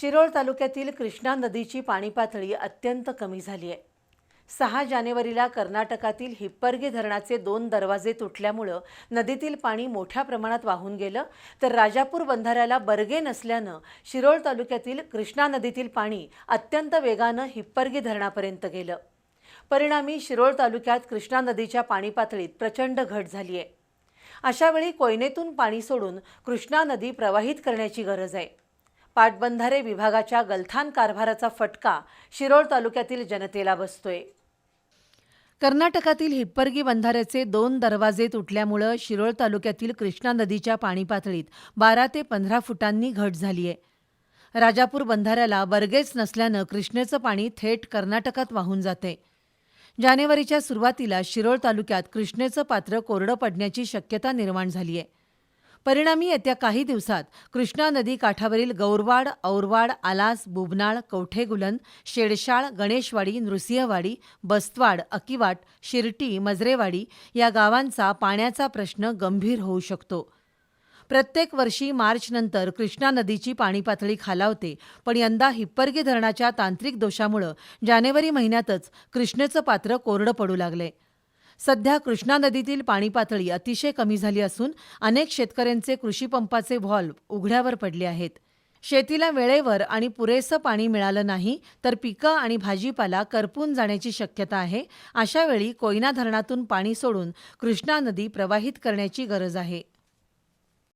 शिरोळ तालुक्यातील कृष्णा नदीची पाणी पातळी अत्यंत कमी झाली आहे. सहा जानेवारीला कर्नाटकातील हिप्परगे धरणाचे दोन दरवाजे तुटल्यामुळं नदीतील पाणी मोठ्या प्रमाणात वाहून गेलं तर राजापूर बंधाऱ्याला बर्गे नसल्यानं शिरोळ तालुक्यातील कृष्णा नदीतील पाणी अत्यंत वेगानं हिप्परगे धरणापर्यंत गेलं. परिणामी शिरोळ तालुक्यात कृष्णा नदीच्या पाणी पातळीत प्रचंड घट झाली आहे. अशावेळी कोयनेतून पाणी सोडून कृष्णा नदी प्रवाहित करण्याची गरज आहे. पाटबंधारे विभागाच्या गलथान कारभाराचा फटका शिरोळ तालुक्यातील जनतेला बसतोय. कर्नाटकातील हिप्परगी बंधाऱ्याचे दोन दरवाजे तुटल्यामुळं शिरोळ तालुक्यातील कृष्णा नदीच्या पाणी पातळीत बारा ते पंधरा फुटांनी घट झाली आहे राजापूर बंधाऱ्याला बर्गेच नसल्यानं कृष्णेचं पाणी थेट कर्नाटकात वाहून जाते जानेवारीच्या सुरुवातीला शिरोळ तालुक्यात कृष्णेचं पात्र कोरडं पडण्याची शक्यता निर्माण झाली आहे परिणामी येत्या काही दिवसात कृष्णा नदी काठावरील गौरवाड औरवाड आलास बुबनाळ कवठेगुलन शेडशाळ गणेशवाडी नृसिंहवाडी बस्तवाड अकिवाट शिरटी मजरेवाडी या गावांचा पाण्याचा प्रश्न गंभीर होऊ शकतो. प्रत्येक वर्षी मार्चनंतर कृष्णा नदीची पाणी पातळी खालावते पण यंदा हिप्परगी धरणाच्या तांत्रिक दोषामुळं जानेवारी महिन्यातच कृष्णेचं पात्र कोरडं पडू लागले. सध्या कृष्णा नदीतील पाणी पातळी अतिशय कमी झाली असून अनेक शेतकऱ्यांचे कृषीपंपाचे व्हॉल्व्ह उघड्यावर पडले आहेत. शेतीला वेळेवर आणि पुरेसं पाणी मिळालं नाही तर पिकं आणि भाजीपाला करपून जाण्याची शक्यता आहे. अशावेळी कोयना धरणातून पाणी सोडून कृष्णा नदी प्रवाहित करण्याची गरज आहे.